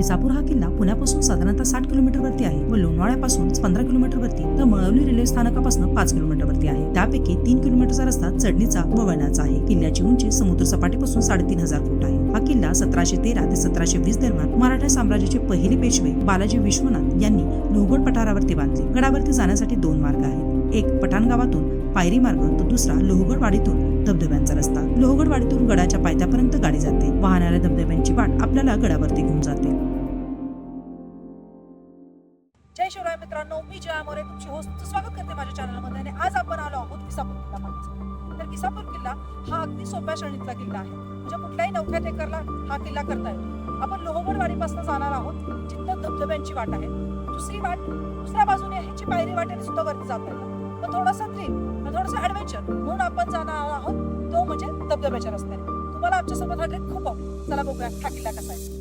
विसापूर हा किल्ला पुण्यापासून साधारणतः साठ किलोमीटर वरती आहे व लोणावळ्यापासून पंधरा किलोमीटर वरती. तर मळवली रेल्वे स्थानकापासून पाच किलोमीटर वरती आहे. त्यापैकी तीन किलोमीटरचा रस्ता चढणीचा व वळणाचा आहे. किल्ल्याची उंची समुद्र सपाटीपासून साडेतीन हजार फूट आहे. हा किल्ला सतराशे तेरा ते सतराशे वीस दरम्यान मराठा साम्राज्याचे पहिले पेशवे बालाजी विश्वनाथ यांनी लोहगड पठारावरती बांधले. गडावरती जाण्यासाठी दोन मार्ग आहेत. एक पठाण गावातून पायरी मार्ग तर दुसरा लोहगडवाडीतून धबधब्यांचा रस्ता. लोहगडवाडीतून गडाच्या पायथ्यापर्यंत गाडी जाते. वाहणाऱ्या धबधब्यांची वाट आपल्याला गडावरती घेऊन जाते. मी जया मोरे तुमची होस्ट स्वागत करते माझ्या चॅनलमध्ये आणि आज आपण आलो आहोत किसापूर किल्ला तर किसापूर किल्ला हा अगदी सोप्या श्रेणीतला किल्ला आहे. म्हणजे कुठल्याही नवख्या टेकरला हा किल्ला करता येतो. आपण लोहगडवाडीपासून जाणार आहोत जिथं धबधब्यांची वाट आहे. दुसरी वाट दुसऱ्या बाजूने आहे जी पायरी वाटेने सुद्धा वरती जाता येतं पण थोडासा थ्रिल थोडासा ऍडव्हेंचर म्हणून आपण जाणार आहोत तो म्हणजे धबधब्याच्या रस्त्याने. तुम्हाला आमच्यासोबत हा ट्रेक खूप आवडेल. चला बघूया हा किल्ला कसा आहे.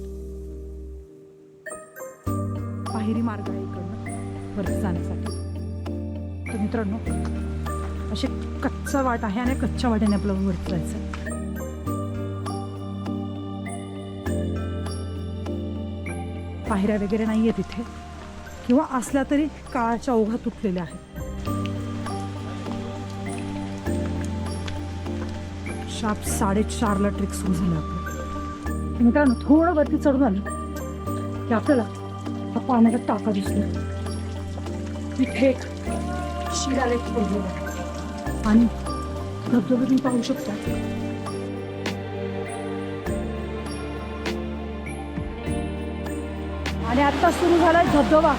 पायरी मार्ग आहे वरती जाण्यासाठी. तर मित्रांनो असे कच्चा वाट आहे आणि कच्च्या वाट्याने आपल्याला वरती जायचं. पायऱ्या वगैरे नाही आहे तिथे किंवा असल्या तरी काळाच्या ओघा तुटलेल्या आहेत. शार्प साडेचारला ट्रिक सुरू झालं आपलं. मित्रांनो थोडं वरती चढून आलं की आपल्याला हा पाण्याचा टाका दिसतो. तिथे एक शिलालेख पडलेला आणि धबधबे तुम्ही पाहू शकता. आणि आता सुरू झालाय धबधबा.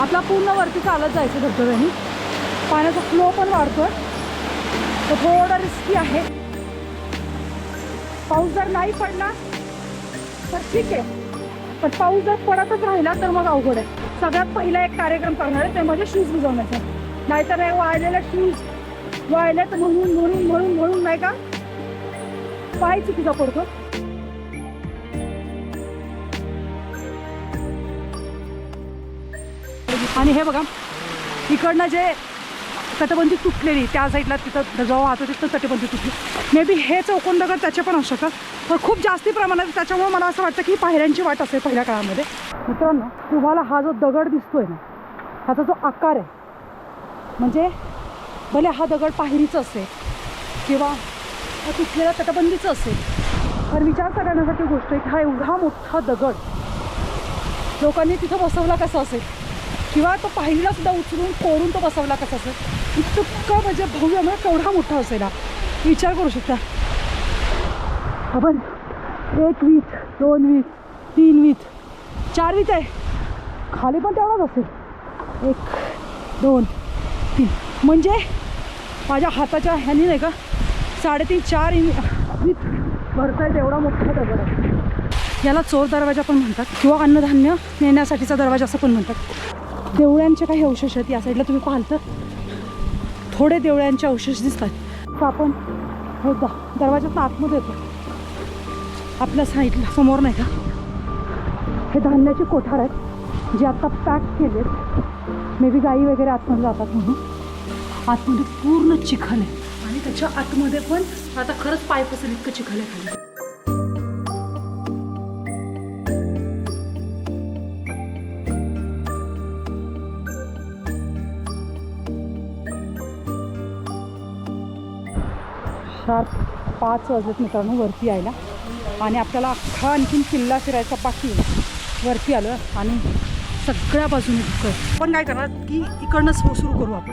आपला पूर्ण वरती चालत जायचं धबधब्याने. पाण्याचा फ्लो पण वाढतोय. तर थोडा रिस्की आहे. पाऊस जर नाही पडला तर ठीक आहे. पण पाऊस जर पडतच राहिला तर मग अवघड आहे. सगळ्यात पहिला एक कार्यक्रम करणार आहे ते म्हणजे शूज बुजवण्याचा नाहीतर हे वाळलेले शूज वाळलेत म्हणून म्हणून म्हणून म्हणून नाही का? पाय चुकीचा पडतो. आणि हे बघा इकडनं जे तटबंदी तुटलेली त्या साईडला तिथं जेव्हा वाहतो तिथं तटबंदी तुटली. मे बी हे चौकोन दगड त्याचे पण असू शकतात पण खूप जास्ती प्रमाणात त्याच्यामुळे मला असं वाटतं की पायऱ्यांची वाट असेल पहिल्या काळामध्ये. मित्रांनो तुम्हाला हा जो दगड दिसतोय ना ह्याचा जो आकार आहे म्हणजे भले हा दगड पायरीचा असेल किंवा हा तुटलेला तटबंदीचं असेल तर विचार करण्यासाठी गोष्ट आहे की हा एवढा मोठा दगड लोकांनी तिथं बसवला कसा असेल? किंवा तो पाहिला सुद्धा उचलून कोरून तो बसवला कसा असेल इतकं म्हणजे भव्य म्हणजे केवढा मोठा असेल हा. विचार करू शकता? आपण एक वीत दोन वीस तीन वीस. चार वीत आहे. खाली पण तेवढाच असेल. एक दोन तीन. म्हणजे माझ्या हाताच्या ह्यानी नाही का? साडेतीन चार इन वीस. भरता एवढा मोठा दगड आहे. याला चोर दरवाजा पण म्हणतात. किंवा अन्नधान्य नेण्यासाठीचा दरवाजा असं पण म्हणतात. देवळ्यांचे काही अवशेष आहेत या साईडला तुम्ही पाहाल तर. थोडे देवळ्यांचे अवशेष दिसतात. तर आपण हे द दरवाजात आतमध्ये येतो. आपल्या साईडला समोर नाही का? हे धान्याचे कोठार आहेत जे आता पॅक केलेत. मे बी गाई वगैरे आतमध्ये जातात म्हणून. आतमध्ये पूर्ण चिखल आहे. आणि त्याच्या आतमध्ये पण आता खरंच पाय पसेल इतकं चिखल आहे खाली. शार्प पाच वाजत मित्रांनो वरती यायला. आणि आपल्याला अख्खा आणखीन किल्ला फिरायचा बाकी वरती आलं आणि सगळ्या बाजूने दुःख पण काय करणार की इकडनं सुरू करू आपण.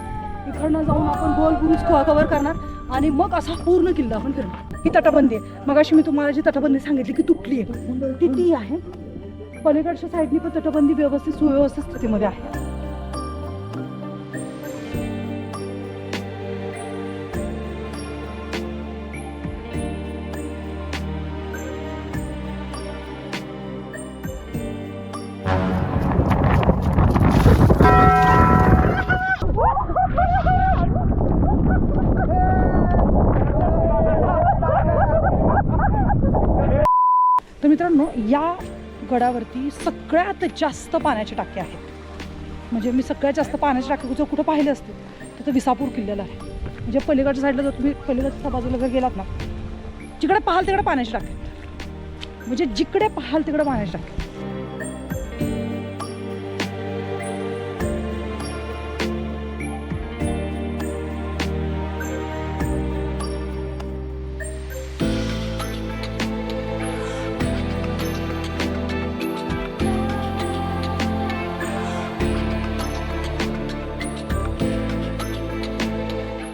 इकडनं जाऊन आपण गोल बुरुज कवर करणार आणि मग असा पूर्ण किल्ला आपण फिरणार. ही तटबंदी आहे. मग अशी मी तुम्हाला जी तटबंदी सांगितली की तुटली आहे. ती ती आहे. पलीकडच्या साईडनी पण तटबंदी व्यवस्थित सुव्यवस्थित स्थितीमध्ये आहे. गडावरती सगळ्यात जास्त पाण्याचे टाके आहेत. म्हणजे मी सगळ्यात जास्त पाण्याचे टाके जर कुठं पाहिले असते? तर ते विसापूर किल्ल्याला आहे. म्हणजे पलीकडच्या साईडला जर तुम्ही पलीकडच्या बाजूला जर गेलात ना जिकडे पाहाल तिकडे पाण्याचे टाके आहेत. म्हणजे जिकडे पाहाल तिकडे पाण्याचे टाके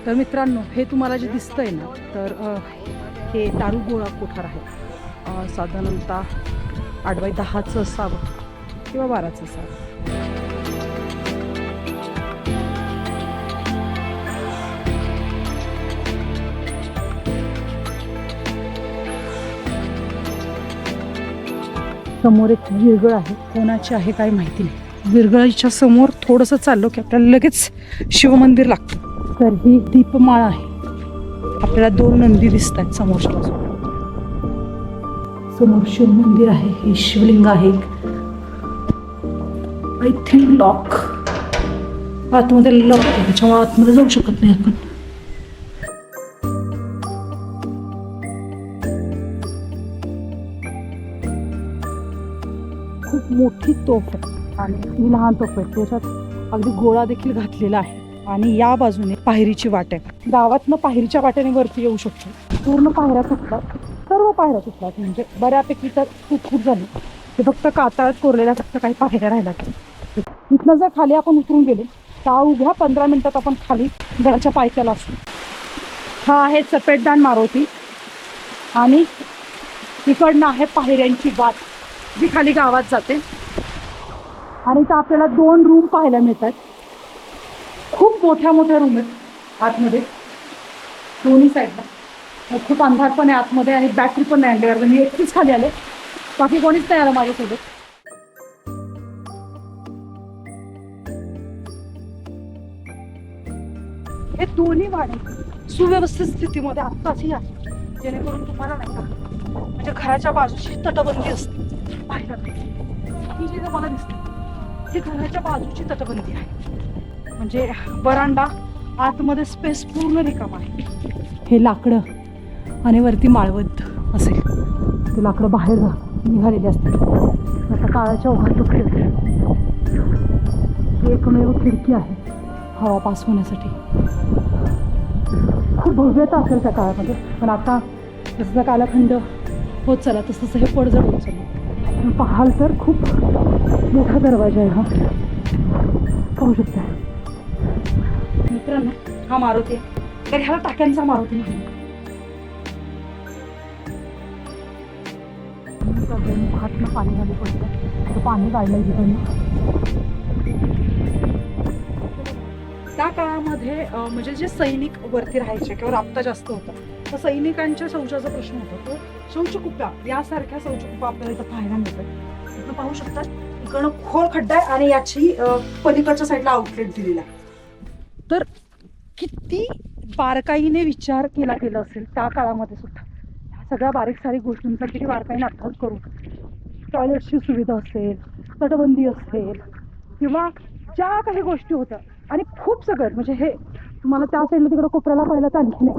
तर मित्रांनो हे तुम्हाला जे दिसतं आहे ना तर हे हे दारुगोळा कोठार आहे साधारणतः आठ बाय दहाचं असावं किंवा बाराचं असावं. समोर एक विरगळ आहे. कोणाची आहे काय माहिती नाही. विरगळीच्या समोर थोडंसं चाललो की आपल्याला लगेच शिवमंदिर लागतं. तर ही दीपमाळ आहे. आपल्याला दोन नंदी दिसत आहेत समोरच्या बाजूला. समोर शिव मंदिर आहे हे शिवलिंग आहे. आय थिंक लॉक आतमध्ये लॉक आहे त्याच्यामुळे आतमध्ये जाऊ शकत नाही आपण. खूप मोठी तोफ आहे आणि ही लहान तोफ आहे. त्याच्यात अगदी गोळा देखील घातलेला आहे. आणि या बाजूने पायरीची वाट आहे. गावातनं पायरीच्या वाटेने वरती येऊ शकतो. पूर्ण पायऱ्या तुटतात सर्व पायऱ्या तुटतात म्हणजे बऱ्यापैकी तर खूप झाली. ते फक्त कातळात कोरलेल्या फक्त काही पायऱ्या राहिल्या इथनं जर खाली आपण उतरून गेलो तर उभ्या पंधरा मिनिटात आपण खाली घराच्या पायथ्याला असतो हा आहे सफेददान मारुती. आणि इकडनं आहे पायऱ्यांची वाट जी खाली गावात जाते. आणि इथं आपल्याला दोन रूम पाहायला मिळतात. खूप मोठ्या मोठ्या रूम आहेत. आतमध्ये. दोन्ही साईडला खूप अंधार पण आहे आतमध्ये आणि बॅटरी पण नाही आणली मी एकटीच खाली आले. बाकी कोणीच नाही आलं माझ्यासोबत. हे दोन्ही वाडे सुव्यवस्थित स्थितीमध्ये आत्ताची आहे जेणेकरून तुम्हाला नाही का म्हणजे घराच्या बाजूची तटबंदी असते. बाहेर. ही जी तुम्हाला दिसते ही घराच्या बाजूची तटबंदी आहे. म्हणजे वरांडा आतमध्ये स्पेस पूर्ण रिकाम आहे. हे लाकडं आणि वरती माळवत असेल. ते लाकडं बाहेर निघालेली असते आता काळाच्या ओघात तुकडे होते ही एकमेव खिडकी आहे हवा पास होण्यासाठी. खूप भव्यता असेल त्या काळामध्ये. पण आता जसं कालखंड होत चला तसं तसं हे पडझड होत चाललं. पण पाहाल तर खूप मोठा दरवाजा आहे हा. पाहू शकता मित्रांनो हा मारुती आहे. तर ह्याला टाक्यांचा मारुती नाही मुखातनं पाणी झाले पडतं असं पाणी काढलंय तिकडनं त्या काळामध्ये म्हणजे जे सैनिक वरती राहायचे किंवा राबता जास्त होता तर सैनिकांच्या शौचाचा प्रश्न होता. तो शौचकुप्या यासारख्या शौचकुप्या आपल्याला इथं पाहायला मिळतात. इथं पाहू शकतात इकडनं खोल खड्डा आहे आणि याची पलीकडच्या साईडला आउटलेट दिलेला आहे. तर किती बारकाईने विचार केला गेला असेल त्या काळामध्ये सुद्धा. ह्या सगळ्या बारीक सारीक गोष्टींचा किती बारकाईने अभ्यास करून. टॉयलेटची सुविधा असेल तटबंदी असेल किंवा ज्या काही गोष्टी होत्या. आणि खूप सगळं म्हणजे हे तुम्हाला त्या साईडला तिकडं कोपऱ्याला पाहिलं तर आणखी नाही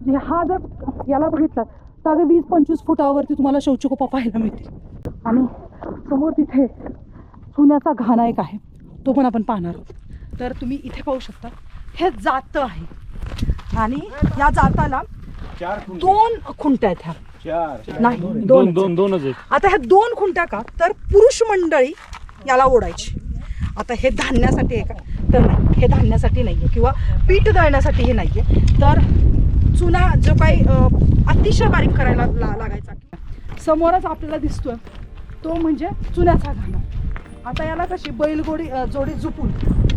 म्हणजे हा जर याला बघितला तर अगदी वीस पंचवीस फुटावरती तुम्हाला शौचकोपा पाहायला मिळतील. आणि समोर तिथे सोन्याचा घाणा एक आहे. तो पण आपण पाहणार आहोत. तर तुम्ही इथे पाहू शकता हे जातं आहे. आणि या जाताला. दोन खुंट्या आहेत ह्या. नाही दोन. दोन दोन दोनच आता ह्या दोन खुंट्या का? तर पुरुष मंडळी याला ओढायची. आता हे धान्यासाठी आहे का? तर नाही हे धान्यासाठी नाही आहे किंवा पीठ दळण्यासाठी हे नाही आहे तर चुना जो काही अतिशय बारीक करायला ला लागायचा समोरच आपल्याला दिसतोय तो म्हणजे चुन्याचा घाणा. आता याला कशी? बैलगोडी जोडी झुपून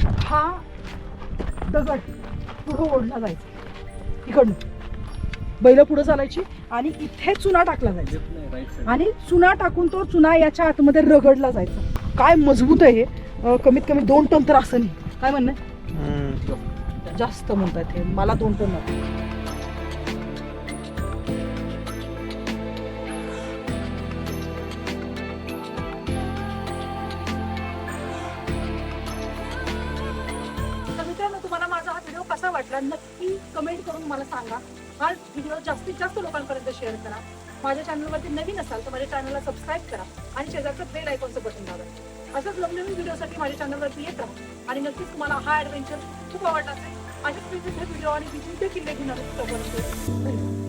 हा दगड पुढं ओढला जायचा. इकडनं. बैल पुढं चालायची आणि इथे चुना टाकला जायचा. आणि चुना टाकून तो चुना याच्या आतमध्ये रगडला जायचा. काय मजबूत आहे हे. कमीत कमी दोन टन तर असं नाही. काय म्हणणं? जास्त म्हणतात हे. मला दोन टन वाटला नक्की कमेंट करून मला सांगा. हा व्हिडिओ जास्तीत जास्त लोकांपर्यंत शेअर करा. माझ्या चॅनलवरती नवीन असाल तर माझ्या चॅनलला सबस्क्राईब करा आणि शेजारचं बेल आयकॉनचं बटन दाबा. असंच नवनवीन व्हिडिओसाठी माझ्या चॅनलवरती येत राहा. आणि नक्कीच तुम्हाला हा ॲडव्हेंचर खूप आवडला असेल. अशाच विविध व्हिडिओ आणि विविध किल्ले घेणार